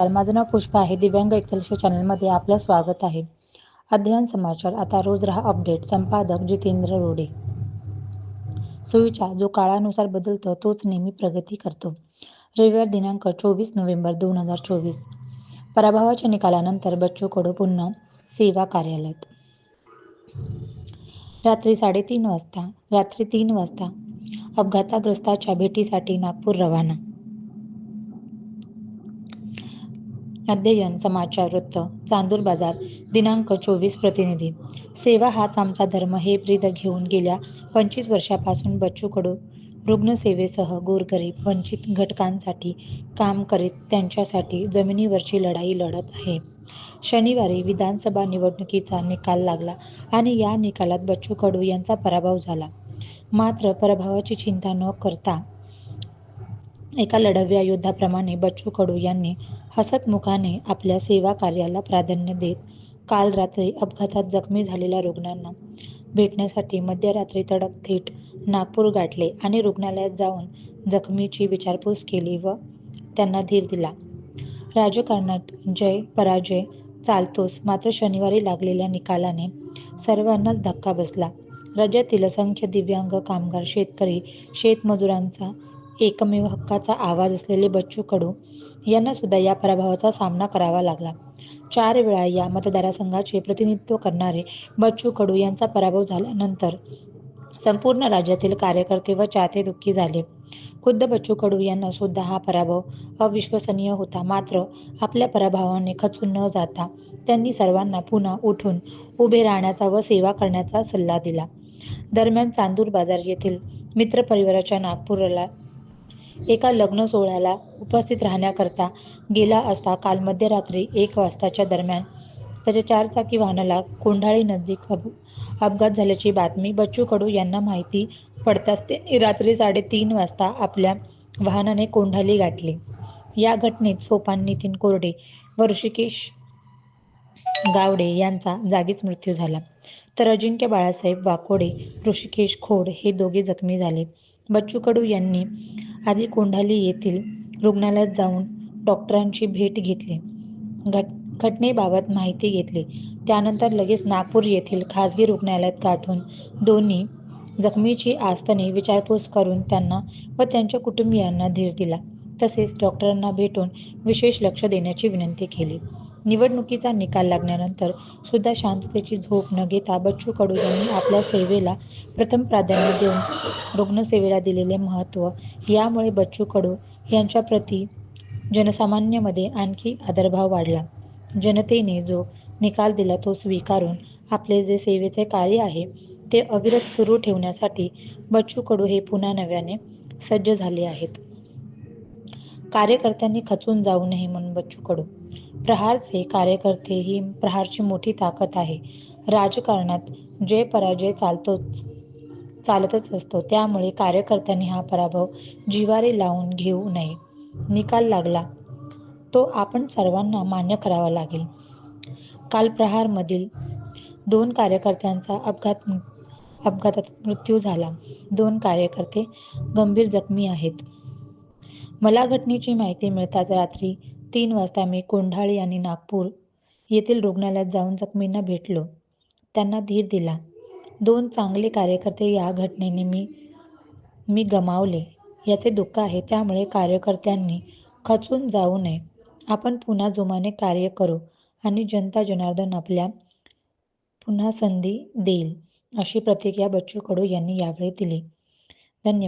नमस्कार माझं नाव पुष्पा आहे. दिव्यांग एक्सेलशी चॅनलमध्ये आपलं स्वागत आहे. अध्ययन समाचार. आता रोज रहा अपडेट संपादक जितेंद्र रोडे. सुविचार जो काळानुसार बदलतो तोच नेहमी प्रगती करतो. रविवार दिनांक चोवीस नोव्हेंबर दोन हजार चोवीस. पराभवाच्या निकालानंतर बच्चू कडू पुन्हा सेवा कार्यालयात. रात्री साडेतीन वाजता रात्री तीन वाजता अपघाताग्रस्ताच्या भेटीसाठी नागपूर रवाना अध्ययन समाचार वृत्त चांदूर बाजार दिनांक चोवीस प्रतिनिधी. सेवा हाच आमचा धर्म हे ब्रीद घेऊन गेल्या पंचवीस वर्षापासून बच्चू कडू रुग्णसेवेसह गोरगरीब वंचित घटकांसाठी काम करीत त्यांच्यासाठी जमिनीवरची लढाई लढत आहे. शनिवारी विधानसभा निवडणुकीचा निकाल लागला आणि या निकालात बच्चू कडू यांचा पराभव झाला. मात्र पराभवाची चिंता न करता एका लढव्या योद्धाप्रमाणे बच्चू कडू यांनी हसतमुखाने आपल्या सेवा कार्याला प्राधान्य देत काल रात्री अपघातात जखमी झालेल्या रुग्णांना भेटण्यासाठी मध्यरात्री तडक थेट नागपूर गाठले आणि रुग्णालयात जाऊन जखमीची विचारपूस केली व त्यांना धीर दिला. राजकारणात जय पराजय चालतोच मात्र शनिवारी लागलेल्या निकालाने सर्वांनाच धक्का बसला. राज्यातील असंख्य दिव्यांग कामगार शेतकरी शेतमजुरांचा एकमेव हक्काचा आवाज असलेले बच्चू कडू यांना सुद्धा या पराभवाचा सामना करावा लागला. चार वेळा या मतदारसंघाचे प्रतिनिधित्व करणारे बच्चू कडू यांचा पराभव झाल्यानंतर संपूर्ण राज्यातील कार्यकर्ते व चाहते दुःखी झाले. खुद्द बच्चू कडू यांना सुद्धा हा पराभव अविश्वसनीय होता. मात्र आपल्या पराभवाने खचून न जाता त्यांनी सर्वांना पुन्हा उठून उभे राहण्याचा व सेवा करण्याचा सल्ला दिला. दरम्यान चांदूर बाजार येथील मित्रपरिवाराच्या नागपूरला एका लग्न सोहळ्याला उपस्थित राहण्याकरता गेला असता काल मध्यरात्री एक वाजताच्या दरम्यान त्याच्या चारचाकी वाहनाला कोंढाळी नजीक अप अपघात झाल्याची बातमी बच्चू कडू यांना माहिती पडताच त्यांनी रात्री साडेतीन वाजता आपल्या वाहनाने कोंढाली गाठली. या घटनेत सोपान नितीन कोरडे व ऋषिकेश गावडे यांचा जागीच मृत्यू झाला. तर अजिंक्य बाळासाहेब वाकोडे ऋषिकेश खोड हे दोघे जखमी झाले. बच्चू कडू यांनी आधी कोंढाली येथील रुग्णालयात जाऊन डॉक्टरांची भेट घेतली. घट घटनेबाबत माहिती घेतली. त्यानंतर लगेच नागपूर येथील खासगी रुग्णालयात गाठून दोन्ही जखमीची आस्तने विचारपूस करून त्यांना व त्यांच्या कुटुंबियांना धीर दिला. तसेच डॉक्टरांना भेटून विशेष लक्ष देण्याची विनंती केली. निवडणुकीचा निकाल लागल्यानंतर सुद्धा शांततेची झोप न घेता बच्चू कडू यांनी आपल्या सेवेला प्रथम प्राधान्य देऊन रुग्णसेवेला दिलेले महत्त्व यामुळे बच्चू कडू यांच्याप्रती जनसामान्यामध्ये आणखी आदरभाव वाढला. जनतेने जो निकाल दिला तो स्वीकारून आपले जे सेवेचे कार्य आहे ते अविरत सुरू ठेवण्यासाठी बच्चू कडू हे पुन्हा नव्याने सज्ज झाले आहेत. कार्यकर्त्यांनी खचून जाऊ नये म्हणून बच्चू कडू. प्रहारचे कार्यकर्ते ही प्रहारची मोठी ताकद आहे. राजकारणात जय पराजय चालतोच चालतच असतो. त्यामुळे कार्यकर्त्यांनी हा पराभव जिवारी लावून घेऊ नये. निकाल लागला. तो आपण सर्वांना मान्य करावा लागेल. काल प्रहारमधील दोन कार्यकर्त्यांचा अपघात अपघातात मृत्यू झाला. दोन कार्यकर्ते गंभीर जखमी आहेत. मला घटनेची माहिती मिळताच रात्री तीन वाजता मी कोंढाळी आणि नागपूर येथील रुग्णालयात जाऊन जखमींना भेटलो. त्यांना धीर दिला. दोन चांगले कार्यकर्ते या घटनेने मी मी गमावले. याचे दुःख आहे. त्यामुळे कार्यकर्त्यांनी खचून जाऊ नये. आपण पुन्हा जोमाने कार्य करू आणि जनता जनार्दन आपल्या पुन्हा संधी देईल अशी प्रतिक्रिया बच्चू कडू यांनी यावेळी दिली. धन्यवाद.